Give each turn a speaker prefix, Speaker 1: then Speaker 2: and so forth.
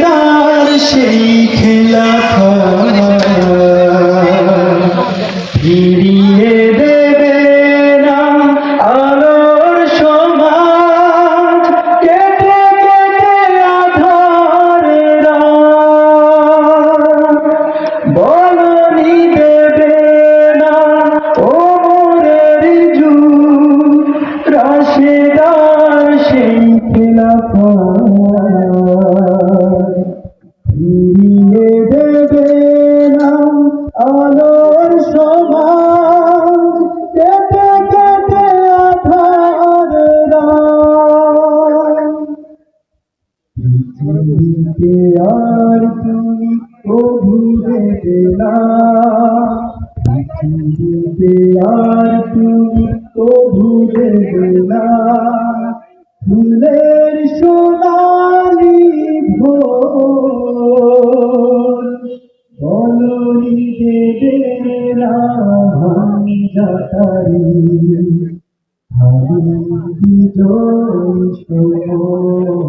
Speaker 1: রাশেদার সেই খেলা ফিরিয়ে দেবে না আলোর সমাজ। কেটে কেটে আধার। পৃথিবীতে আর তুমি কভু দেবে পৃথিবীতে আর তুমি কভু দেবে ফুলের বলনি দেবে না যাতারি। আমি বিজয় সময়